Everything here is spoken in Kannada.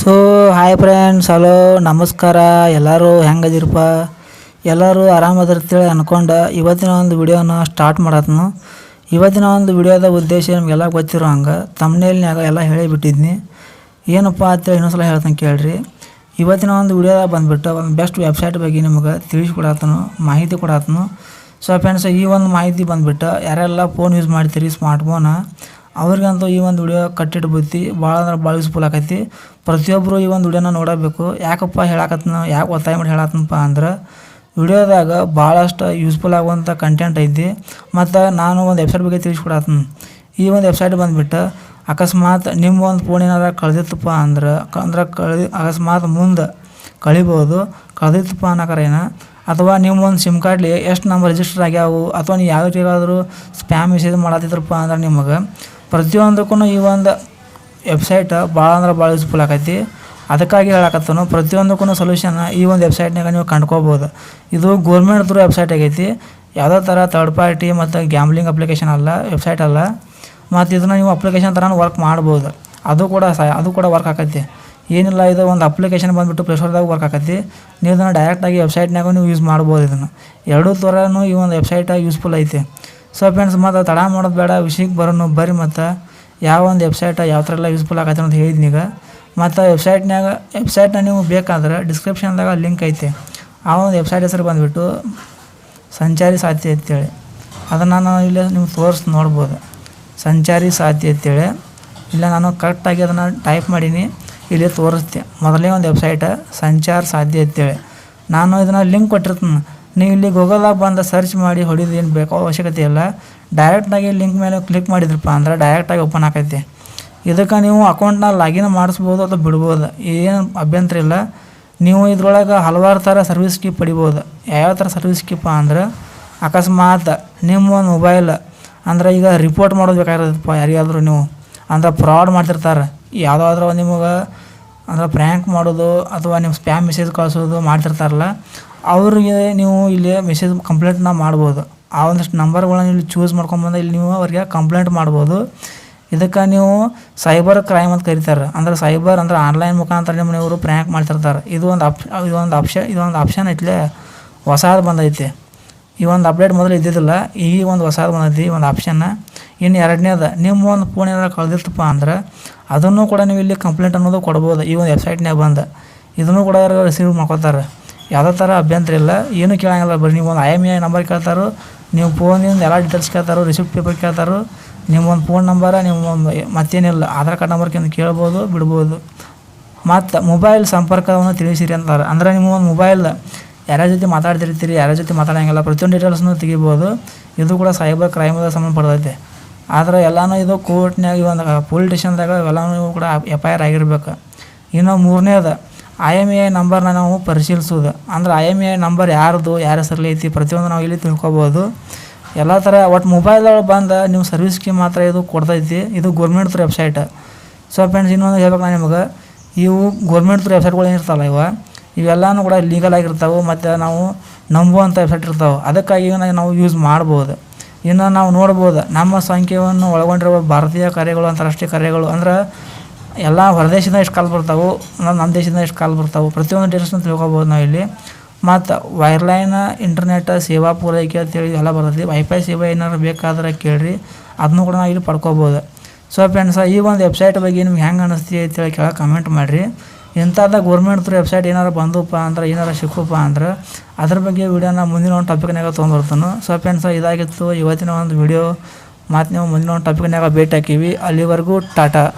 ಸೊ ಹಾಯ್ ಫ್ರೆಂಡ್ಸ್ ಹಲೋ, ನಮಸ್ಕಾರ. ಎಲ್ಲರೂ ಹೆಂಗದಿರಪ್ಪ? ಎಲ್ಲರೂ ಆರಾಮದಿರ್ತೇಳಿ ಅನ್ಕೊಂಡು ಇವತ್ತಿನ ಒಂದು ವಿಡಿಯೋನ ಸ್ಟಾರ್ಟ್ ಮಾಡತ್ನು. ಇವತ್ತಿನ ಒಂದು ವಿಡಿಯೋದ ಉದ್ದೇಶ ನಿಮಗೆಲ್ಲ ಗೊತ್ತಿರೋ ಹಂಗೆ ತಮ್ಮನೇಲಿನಾಗ ಎಲ್ಲ ಹೇಳಿಬಿಟ್ಟಿದ್ನಿ. ಏನಪ್ಪ ಅಂತೇಳಿ ಇನ್ನೊಂದ್ಸಲ ಹೇಳ್ತಾನೆ ಕೇಳ್ರಿ. ಇವತ್ತಿನ ಒಂದು ವಿಡಿಯೋದಾಗ ಬಂದುಬಿಟ್ಟು ಒಂದು ಬೆಸ್ಟ್ ವೆಬ್ಸೈಟ್ ಬಗ್ಗೆ ನಿಮಗೆ ತಿಳಿಸ್ಕೊಡತ್ತನು ಮಾಹಿತಿ ಕೊಡತ್ತನು ಸೊ ಫ್ರೆಂಡ್ಸ್ ಈ ಒಂದು ಮಾಹಿತಿ ಬಂದುಬಿಟ್ಟು ಯಾರೆಲ್ಲ ಫೋನ್ ಯೂಸ್ ಮಾಡ್ತೀರಿ ಸ್ಮಾರ್ಟ್ ಫೋನ ಅವ್ರಿಗಂತೂ ಈ ಒಂದು ವಿಡಿಯೋ ಕಟ್ಟಿಟ್ಟು ಭಾಳ ಅಂದ್ರೆ ಭಾಳ ಯೂಸ್ಫುಲ್ ಆಕೈತಿ. ಪ್ರತಿಯೊಬ್ಬರು ಈ ಒಂದು ವಿಡಿಯೋನ ನೋಡಬೇಕು. ಯಾಕಪ್ಪ ಹೇಳಾಕತ್ನ, ಯಾಕೆ ಒತ್ತಾಯ ಮಾಡಿ ಹೇಳತ್ತನಪ್ಪ ಅಂದ್ರೆ ವಿಡಿಯೋದಾಗ ಭಾಳಷ್ಟು ಯೂಸ್ಫುಲ್ ಆಗುವಂಥ ಕಂಟೆಂಟ್ ಐತಿ. ಮತ್ತು ನಾನು ಒಂದು ವೆಬ್ಸೈಟ್ ಬಗ್ಗೆ ತಿಳಿಸ್ಕೊಡತ್ತೀನಿ ಈ ಒಂದು ವೆಬ್ಸೈಟ್ ಬಂದುಬಿಟ್ಟು ಅಕಸ್ಮಾತ್ ನಿಮ್ಮ ಒಂದು ಫೋನ್ ಏನಾರ ಕಳೆದಿತ್ತಪ್ಪ ಅಂದ್ರೆ ಅಂದ್ರೆ ಕಳೆದ, ಅಕಸ್ಮಾತ್ ಮುಂದೆ ಕಳಿಬೋದು. ಕಳೆದಿತ್ತಪ್ಪ ಏನ ಅಥವಾ ನಿಮ್ಮ ಒಂದು ಸಿಮ್ ಕಾರ್ಡ್ಲಿ ಎಷ್ಟು ನಂಬರ್ ರಿಜಿಸ್ಟರ್ ಆಗ್ಯಾವು? ಅಥವಾ ನೀವು ಯಾವ್ದಾದ್ರು ಸ್ಪ್ಯಾಮ್ ಮೆಸೇಜ್ ಮಾಡತ್ತಿದ್ರಪ್ಪ ಅಂದ್ರೆ ನಿಮಗೆ ಪ್ರತಿಯೊಂದಕ್ಕೂ ಈ ಒಂದು ವೆಬ್ಸೈಟ್ ಭಾಳ ಅಂದ್ರೆ ಭಾಳ ಯೂಸ್ಫುಲ್ ಆಕೈತಿ. ಅದಕ್ಕಾಗಿ ಹೇಳಕತ್ತನು ಪ್ರತಿಯೊಂದಕ್ಕೂ ಸೊಲ್ಯೂಷನ್ ಈ ಒಂದು ವೆಬ್ಸೈಟ್ನಾಗ ನೀವು ಕಂಡ್ಕೋಬೋದು. ಇದು ಗೋರ್ಮೆಂಟ್ ಥ್ರೂ ವೆಬ್ಸೈಟ್ ಆಗೈತಿ. ಯಾವುದೇ ಥರ ಥರ್ಡ್ ಪಾರ್ಟಿ ಮತ್ತು ಗ್ಯಾಮ್ಲಿಂಗ್ ಅಪ್ಲಿಕೇಶನ್ ಅಲ್ಲ ವೆಬ್ಸೈಟ್ ಅಲ್ಲ, ಮತ್ತು ಇದನ್ನು ನೀವು ಅಪ್ಲಿಕೇಶನ್ ಥರ ವರ್ಕ್ ಮಾಡ್ಬೋದು. ಅದು ಕೂಡ ಸಹ, ಅದು ಕೂಡ ವರ್ಕ್ ಆಕೈತಿ. ಏನಿಲ್ಲ, ಇದು ಒಂದು ಅಪ್ಲಿಕೇಶನ್ ಬಂದುಬಿಟ್ಟು ಪ್ಲೇಸ್ಟೋರ್ದಾಗ ವರ್ಕ್ ಆಕೈತಿ. ನೀವು ಇದನ್ನು ಡೈರೆಕ್ಟಾಗಿ ವೆಬ್ಸೈಟ್ನಾಗ ನೀವು ಯೂಸ್ ಮಾಡ್ಬೋದು ಇದನ್ನು. ಎರಡೂ ಥರನೂ ಈ ಒಂದು ವೆಬ್ಸೈಟ್ ಯೂಸ್ಫುಲ್ ಐತಿ. ಸೊ ಫ್ರೆಂಡ್ಸ್ ಮತ್ತು ತಡ ಮಾಡೋದು ಬೇಡ ವಿಷಯಕ್ಕೆ ಬರೋನು ಬರ್ರಿ ಮತ್ತು. ಯಾವ ಒಂದು ವೆಬ್ಸೈಟ್ ಯಾವ ಥರ ಎಲ್ಲ ಯೂಸ್ಫುಲ್ ಆಗತ್ತೆ ಅಂತ ಹೇಳಿದ್ನಿ ಈಗ. ಮತ್ತು ವೆಬ್ಸೈಟ್ನಾಗ ವೆಬ್ಸೈಟ್ನ ನೀವು ಬೇಕಾದ್ರೆ ಡಿಸ್ಕ್ರಿಪ್ಷನ್ದಾಗ ಲಿಂಕ್ ಐತೆ. ಆ ಒಂದು ವೆಬ್ಸೈಟ್ ಹೆಸರು ಬಂದುಬಿಟ್ಟು ಸಂಚಾರಿ ಸಾಧ್ಯ ಅಂತೇಳಿ. ಅದನ್ನು ನಾನು ಇಲ್ಲಿ ನಿಮ್ಗೆ ತೋರಿಸಿ ನೋಡ್ಬೋದು. ಸಂಚಾರಿ ಸಾಧ್ಯ ಅಂತೇಳಿ. ಇಲ್ಲ ನಾನು ಕರೆಕ್ಟಾಗಿ ಅದನ್ನು ಟೈಪ್ ಮಾಡೀನಿ, ಇಲ್ಲಿ ತೋರಿಸ್ತೆ. ಮೊದಲೇ ಒಂದು ವೆಬ್ಸೈಟ ಸಂಚಾರ ಸಾಧ್ಯ ಅಂತೇಳಿ. ನಾನು ಇದನ್ನು ಲಿಂಕ್ ಕೊಟ್ಟಿರ್ತೀನಿ. ನೀವು ಇಲ್ಲಿ ಗೂಗಲಾಗ ಬಂದು ಸರ್ಚ್ ಮಾಡಿ ಹೊಡಿದು ಏನು ಬೇಕೋ ಅವಶ್ಯಕತೆ ಇಲ್ಲ. ಡೈರೆಕ್ಟಾಗಿ ಲಿಂಕ್ ಮೇಲೆ ಕ್ಲಿಕ್ ಮಾಡಿದ್ರಪ್ಪ ಅಂದ್ರೆ ಡೈರೆಕ್ಟಾಗಿ ಓಪನ್ ಆಕೈತಿ. ಇದಕ್ಕೆ ನೀವು ಅಕೌಂಟ್ನ ಲಾಗಿನ್ ಮಾಡಿಸ್ಬೋದು ಅಥವಾ ಬಿಡ್ಬೋದು. ಏನು ಅಭ್ಯಂತರ ಇಲ್ಲ. ನೀವು ಇದ್ರೊಳಗೆ ಹಲವಾರು ಥರ ಸರ್ವಿಸ್ ಕೀಪ್ ಪಡಿಬೋದು. ಯಾವ್ಯಾವ ಥರ ಸರ್ವಿಸ್ ಕೀಪ ಅಂದ್ರೆ ಅಕಸ್ಮಾತ್ ನಿಮ್ಮ ಮೊಬೈಲ್ ಅಂದ್ರೆ ಈಗ ರಿಪೋರ್ಟ್ ಮಾಡೋದು ಬೇಕಾಗಿರೋದಪ್ಪ ಯಾರಿಗಾದ್ರೂ ನೀವು. ಅಂದ್ರೆ ಫ್ರಾಡ್ ಮಾಡ್ತಿರ್ತಾರೆ. ಯಾವುದಾದ್ರೂ ನಿಮಗೆ ಅಂದ್ರೆ ಪ್ರ್ಯಾಂಕ್ ಮಾಡೋದು ಅಥವಾ ನಿಮ್ಮ ಸ್ಪ್ಯಾಮ್ ಮೆಸೇಜ್ ಕಳಿಸೋದು ಮಾಡ್ತಿರ್ತಾರಲ್ಲ. ಅವ್ರಿಗೆ ನೀವು ಇಲ್ಲಿ ಮೆಸೇಜ್ ಕಂಪ್ಲೇಂಟ್ನ ಮಾಡ್ಬೋದು. ಆ ಒಂದಷ್ಟು ನಂಬರ್ಗಳನ್ನ ಇಲ್ಲಿ ಚೂಸ್ ಮಾಡ್ಕೊಂಬಂದು ಇಲ್ಲಿ ನೀವು ಅವ್ರಿಗೆ ಕಂಪ್ಲೇಂಟ್ ಮಾಡ್ಬೋದು. ಇದಕ್ಕೆ ನೀವು ಸೈಬರ್ ಕ್ರೈಮ್ ಅಂತ ಕರೀತಾರೆ. ಅಂದ್ರೆ ಸೈಬರ್ ಅಂದ್ರೆ ಆನ್ಲೈನ್ ಮುಖಾಂತರ ಇವರು ಪ್ರ್ಯಾಂಕ್ ಮಾಡ್ತಿರ್ತಾರೆ. ಇದು ಒಂದು ಅಪ್ ಇದೊಂದು ಆಪ್ಷನ್ ಇದೊಂದು ಆಪ್ಷನ್ ಐತ್ಲೆ ಹೊಸದು ಬಂದೈತಿ. ಈ ಒಂದು ಅಪ್ಡೇಟ್ ಮೊದಲು ಇದ್ದಿದ್ದಿಲ್ಲ, ಈ ಒಂದು ಹೊಸದು ಬಂದೈತಿ ಒಂದು ಆಪ್ಷನ್ನ ಇನ್ನು ಎರಡನೇದು, ನಿಮ್ಮ ಒಂದು ಫೋನ್ ಏನಾರು ಕಳೆದಿರ್ತಪ್ಪ ಅಂದ್ರೆ ಅದನ್ನು ಕೂಡ ನೀವು ಇಲ್ಲಿ ಕಂಪ್ಲೇಂಟ್ ಅನ್ನೋದು ಕೊಡ್ಬೋದು. ಈ ಒಂದು ವೆಬ್ಸೈಟ್ನಾಗ ಬಂದು. ಇದನ್ನು ಕೂಡ ರಿಸೀವ್ ಮಾಡ್ಕೊತಾರೆ. ಯಾವುದೇ ಥರ ಅಭ್ಯಂತರ ಇಲ್ಲ. ಏನೂ ಕೇಳಂಗಿಲ್ಲ. ಬರೀ ನೀವು ಒಂದು ಐ ಎಂ ಐ ನಂಬರ್ ಕೇಳ್ತಾರೆ, ನೀವು ಫೋನಿಂದ ಎಲ್ಲ ಡೀಟೇಲ್ಸ್ ಕೇಳ್ತಾರೋ ರಿಸಿಪ್ಟ್ ಪೇಪರ್ ಕೇಳ್ತಾರೆ ನಿಮ್ಮ ಒಂದು ಫೋನ್ ನಂಬರ ನಿಮ್ಮ ಒಂದು ಮತ್ತೇನಿಲ್ಲ. ಆಧಾರ್ ಕಾರ್ಡ್ ನಂಬರ್ಕಿಂತ ಕೇಳ್ಬೋದು, ಬಿಡ್ಬೋದು. ಮತ್ತು ಮೊಬೈಲ್ ಸಂಪರ್ಕವನ್ನು ತಿಳಿಸಿರಿ ಅಂತಾರೆ. ಅಂದರೆ ನಿಮ್ಮ ಒಂದು ಮೊಬೈಲ್ ಯಾರ ಜೊತೆ ಮಾತಾಡ್ತಿರ್ತೀರಿ, ಯಾರ ಜೊತೆ ಮಾತಾಡೋಂಗಿಲ್ಲ. ಪ್ರತಿಯೊಂದು ಡೀಟೇಲ್ಸ್ನು ತೆಗಿಬೋದು. ಇದು ಕೂಡ ಸೈಬರ್ ಕ್ರೈಮ್ಗೆ ಸಂಬಂಧಪಡ್ತೈತೆ. ಆದರೆ ಎಲ್ಲನೂ ಇದು ಕೋರ್ಟ್ನಾಗ ಒಂದು ಪೊಲೀಸ್ ಸ್ಟೇಷನ್ದಾಗ ಇವೆಲ್ಲನೂ ಕೂಡ ಎಫ್ ಐ ಆರ್ ಆಗಿರ್ಬೇಕು. ಇನ್ನು ಮೂರನೇದು ಐ ಎಂ ಎ ನಂಬರ್ನ ನಾವು ಪರಿಶೀಲಿಸೋದು ಅಂದ್ರೆ ಐ ಎಂ ಎ ನಂಬರ್ ಯಾರ್ದು, ಯಾರ ಹೆಸರಲ್ಲಿ ಐತಿ ಪ್ರತಿಯೊಂದು ನಾವು ಇಲ್ಲಿ ತಿಳ್ಕೊಬೋದು. ಎಲ್ಲ ಥರ ಒಟ್ಟು ಮೊಬೈಲ್ದೊಳಗೆ ಬಂದು ನೀವು ಸ್ಕೀಮ್ ಮಾತ್ರ ಇದು ಕೊಡ್ತೈತಿ. ಇದು ಗೌರ್ಮೆಂಟ್ ವೆಬ್ಸೈಟ್ ಸೊ ಫ್ರೆಂಡ್ಸ್ ಇನ್ನೊಂದು ಹೇಳ್ಬೇಕು ನಾನು ನಿಮಗೆ. ಇವು ಗೌರ್ಮೆಂಟ್ ವೆಬ್ಸೈಟ್ಗಳು ಏನಿರ್ತಲ್ಲ ಇವ? ಇವೆಲ್ಲನೂ ಕೂಡ ಲೀಗಲ್ ಆಗಿರ್ತಾವೆ ಮತ್ತು ನಾವು ನಂಬುವಂಥ ವೆಬ್ಸೈಟ್ ಇರ್ತಾವೆ. ಅದಕ್ಕಾಗಿ ನಾವು ಯೂಸ್ ಮಾಡ್ಬೋದು. ಇನ್ನು ನಾವು ನೋಡ್ಬೋದು. ನಮ್ಮ ಸಂಖ್ಯೆಯನ್ನು ಒಳಗೊಂಡಿರುವ ಭಾರತೀಯ ಕಾರ್ಯಗಳು, ಅಂತಾರಾಷ್ಟ್ರೀಯ ಕಾರ್ಯಗಳು. ಅಂದ್ರೆ ಎಲ್ಲ ಹೊರದೇಶದಿಂದ ಎಷ್ಟು ಕಾಲ್ ಬರ್ತಾವೆ ನಮ್ಮ ನಮ್ಮ ದೇಶದಿಂದ ಎಷ್ಟು ಕಾಲ್ ಬರ್ತಾವೆ. ಪ್ರತಿಯೊಂದು ಡೀಟೇಲ್ಸ್ನ ತಿಳ್ಕೊಬೋದು ನಾವು ಇಲ್ಲಿ. ಮತ್ತು ವೈರ್ಲೈನ್ ಇಂಟರ್ನೆಟ್ ಸೇವಾ ಪೂರೈಕೆ ಅಂತೇಳಿ ಎಲ್ಲ ಬರ್ತೈತಿ. ವೈಫೈ ಸೇವೆ ಏನಾರು ಬೇಕಾದ್ರೆ ಕೇಳಿರಿ. ಅದನ್ನು ಕೂಡ ನಾವು ಇಲ್ಲಿ ಪಡ್ಕೋಬೋದು. ಸೊ ಫ್ರೆಂಡ್ಸ್ ಈ ಒಂದು ವೆಬ್ಸೈಟ್ ಬಗ್ಗೆ ನಿಮ್ಗೆ ಹೆಂಗೆ ಅನಿಸ್ತಿ ಅಂತೇಳಿ ಕೆಳಗೆ ಕಮೆಂಟ್ ಮಾಡಿರಿ. ಇಂಥದ್ದು ಗೌರ್ಮೆಂಟ್ ಥ್ರೂ ವೆಬ್ಸೈಟ್ ಏನಾರು ಬಂದಪ್ಪ ಅಂದ್ರೆ, ಏನಾರು ಸಿಕ್ಕಪ್ಪ ಅಂದ್ರೆ, ಅದ್ರ ಬಗ್ಗೆ ವಿಡಿಯೋನ ಮುಂದಿನ ಒಂದು ಟಾಪಿಕ್ನಾಗ ತೊಗೊಂಡ್ಬರ್ತಾನೆ ಸೊ ಫ್ರೆಂಡ್ಸ್ ಇದಾಗಿತ್ತು ಇವತ್ತಿನ ಒಂದು ವಿಡಿಯೋ ಮತ್ತು ನೀವು ಮುಂದಿನ ಒಂದು ಟಾಪಿಕ್ನಾಗ ಭೇಟಿ ಹಾಕೀವಿ ಅಲ್ಲಿವರೆಗೂ ಟಾಟಾ.